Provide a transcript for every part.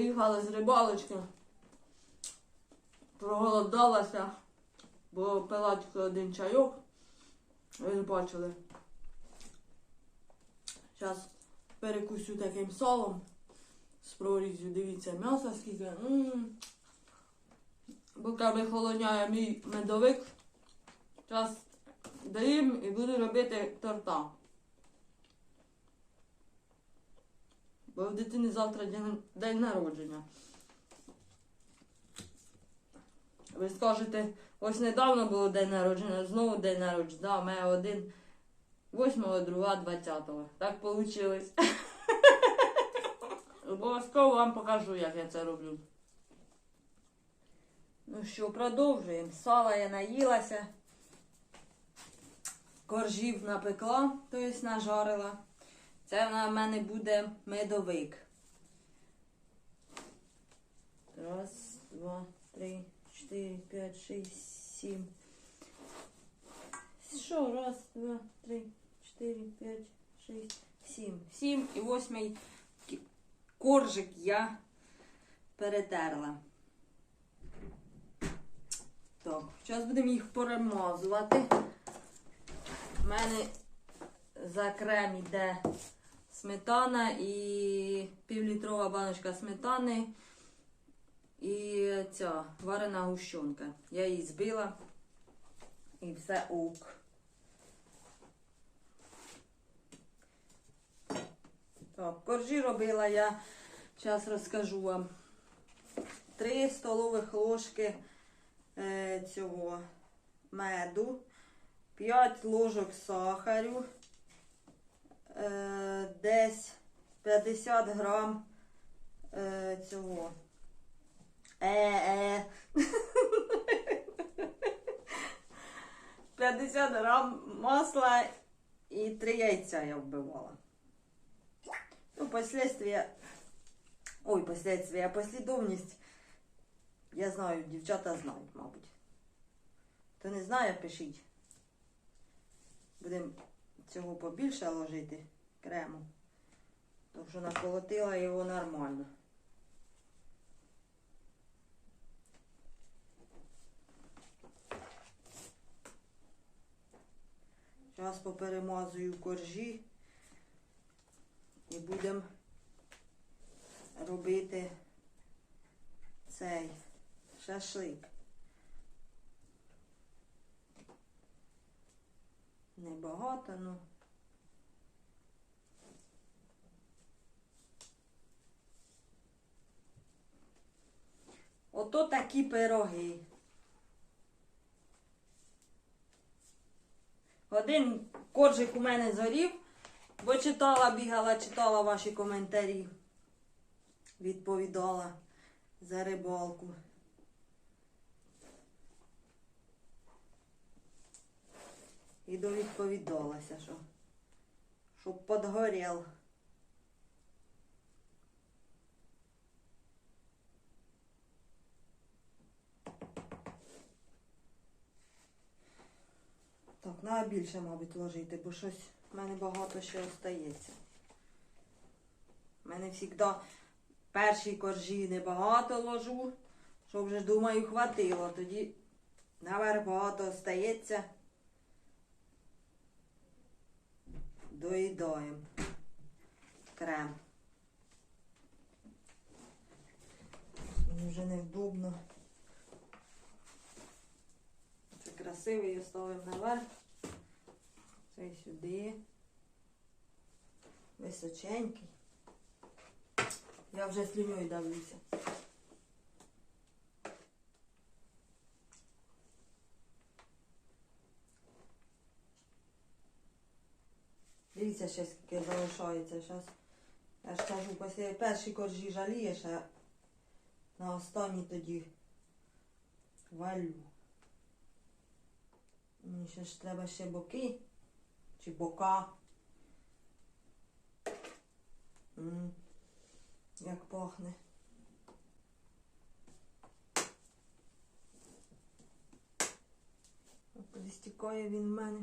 Приїхали з рибалочки. Проголодалася, бо пила тільки один чайок. Ви ж бачили. Зараз перекусю таким салом з прорізю. Дивіться, м'ясо скільки. Поки вихолоняє мій медовик. Зараз доїм і буду робити торта. Бо в дитини завтра день, народження. Ви скажете, ось недавно було день народження, знову день народження. Да, мене один 8, друга 20. Так вийшло. Обов'язково вам покажу, як я це роблю. Ну що, продовжуємо. Сала я наїлася. Коржів напекла, тобто нажарила. Це в мене буде медовик. Раз, два, три, чотири, п'ять, шість, сім. Що? Раз, два, три, чотири, п'ять, шість, сім. Сім і восьмий коржик я перетерла. Так, зараз будемо їх перемазувати. У мене за крем йде сметана і півлітрова баночка сметани і ця варена гущонка. Я її збила і все ок. Так, коржі робила я, зараз розкажу вам. Три столових ложки е, цього меду, 5 ложок сахарю, десь 50 грам е, цього. Е-е. 50 грам масла і 3 яйця я вбивала. Ну, последствия. Ой, последствия, послідовність. Я знаю, дівчата знають, мабуть. Хто не знає, пишіть. Будемо цього побільше ложити крему. Тому що наколотила його нормально. Зараз поперемазую коржі і будемо робити цей шашлик. Небагато, ну. Ото такі пироги. Один коржик у мене зорів, бо читала, бігала, читала ваші коментарі. Відповідала за рибалку. І довідповідалася, що щоб подгорел. Так, треба більше, мабуть, ложити, бо щось в мене багато ще остається. У мене завжди перші коржі небагато ложу, що вже думаю, хватило. Тоді наверх багато остається. Доїдаємо крем. Вже невдобно. Це красивий ставимо наверх. Цей сюди. Височенький. Я вже слюньою давлюся. Дивіться, ще скільки залишається. Зараз я ж кажу, після перші коржі жалієш, а на останній тоді валю. Мені ще ж треба ще боки чи бока. М, Як пахне. Стікає він в мене.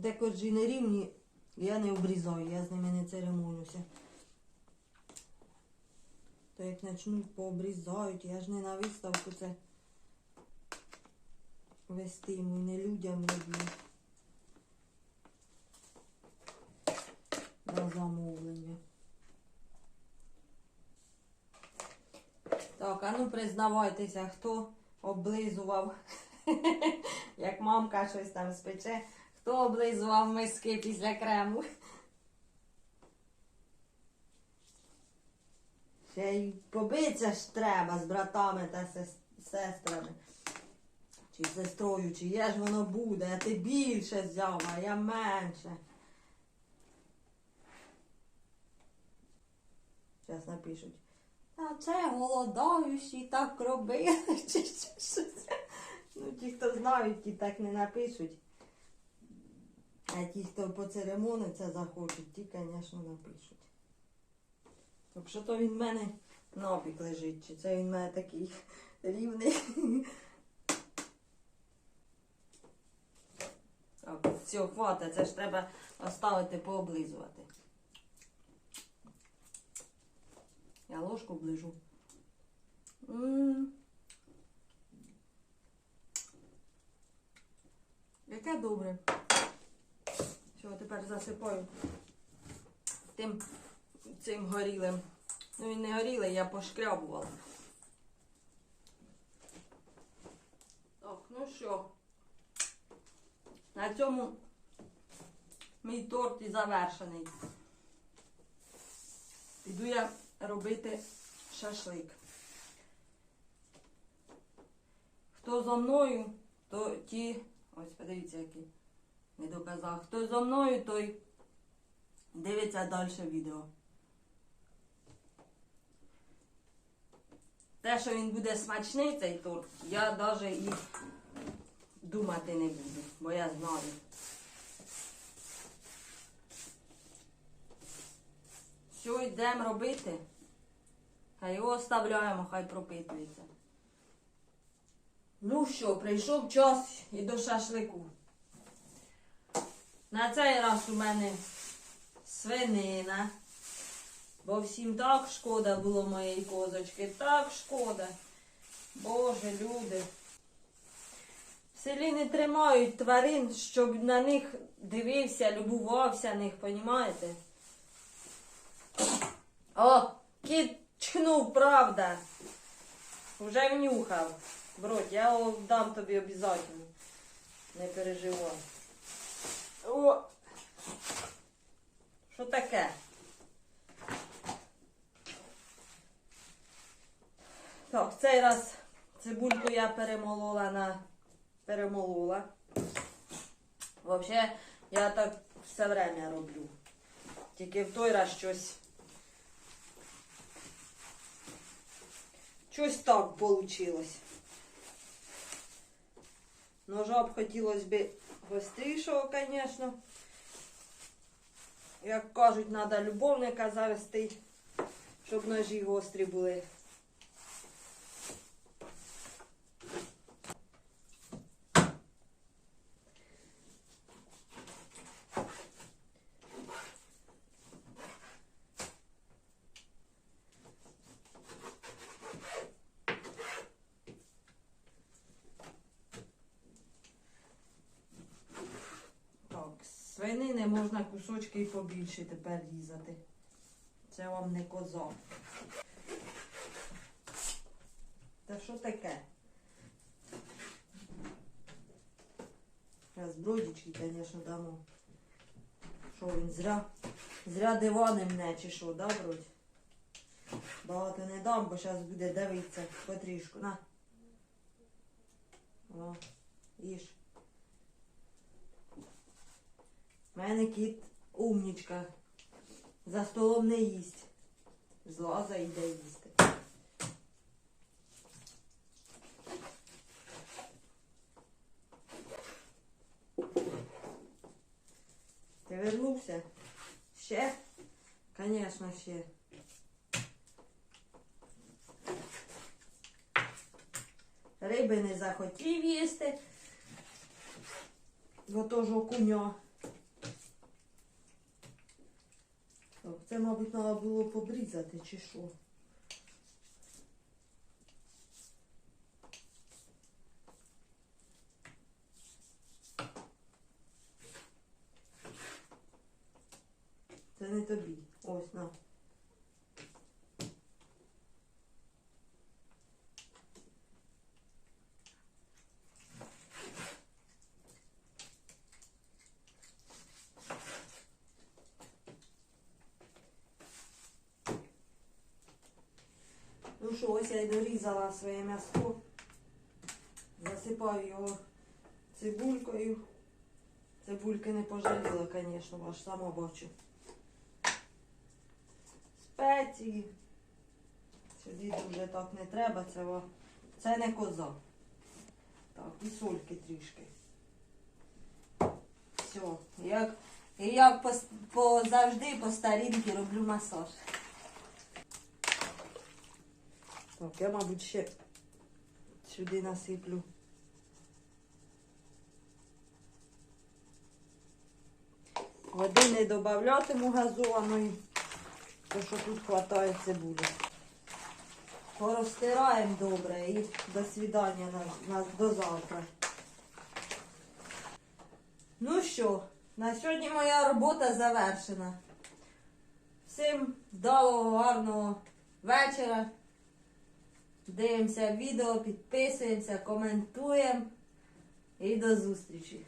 Де коржі не рівні, я не обрізаю, я з ними не церемонюся. То як почнуть пообрізають, я ж не на виставку це вестиму, не людям роблю. На замовлення. Так, а ну признавайтеся, хто облизував, як мамка щось там спече, хто облизував миски після крему. Ще й побитися ж треба з братами та сестрами. Чи сестрою, чи є ж воно буде, а ти більше взяв, а я менше. Зараз напишуть. А це голодаючі так робили, чи щось. Ну, ті, хто знають, ті так не напишуть. А ті, хто по церемониться захочуть, ті, звісно, напишуть. Так що то він в мене набік лежить, чи це він в мене такий рівний. Все, хватить, це ж треба оставити пооблизувати. Я ложку ближу. Яке добре. Тепер засипаю тим цим горілим. Ну він не горілий, я пошкрябувала. Так, ну що. На цьому мій торт і завершений. Піду я робити шашлик. Хто зо мною, то ті. Ось, подивіться, який не доказав. Хто зо мною, той дивиться далі відео. Те, що він буде смачний, цей торт, я навіть і думати не буду, бо я знаю. Все, йдемо робити. Хай його оставляємо, хай пропитується. Ну що, прийшов час і до шашлику. На цей раз у мене свинина. Бо всім так шкода було моєї козочки, так шкода. Боже, люди. В селі не тримають тварин, щоб на них дивився, любувався них, понімаєте? О, кіт чхнув, правда. Вже внюхав. Бродь, я дам тобі обов'язково. Не переживай. О! Що таке? Так, цей раз цибульку я перемолола на перемолола. Взагалі, я так все время роблю. Тільки в той раз щось. Щось так вийшло. Ножа б хотілося б гострішого, звісно. Як кажуть, треба любовника завести, щоб ножі гострі були. Так, з свинини можна кусочки і побільше тепер різати. Це вам не коза. Та що таке? Зараз бродічки, звісно, дамо. Що він зря? Зря дивани мене чи що, да, бродь? Багато не дам, бо зараз буде дивитися потрішку. На. О, їж. У мене кіт умнічка. За столом не їсть. Злаза йде їсти. Ти вернувся? Ще? Звісно, ще. Риби не захотів їсти. Бо теж окуня. Це, мабуть, треба було побрізати чи що. Це не тобі. Ось на. Ну що, ось я дорізала своє м'ясо. Засипаю його цибулькою. Цибульки не пожаліла, звісно, аж сама бачу. Спеції. Сюди дуже так не треба, це, це не коза. Так, і сольки трішки. Все. Як, і як по, по, завжди по старінки роблю масаж. Так, я, мабуть, ще сюди насиплю. Води не додаватиму газованої, тому що тут хватає цибулі. Порозтираємо добре і до свидання на, на, до завтра. Ну що, на сьогодні моя робота завершена. Всім вдалого, гарного вечора. Дивимося відео, підписуємося, коментуємо і до зустрічі.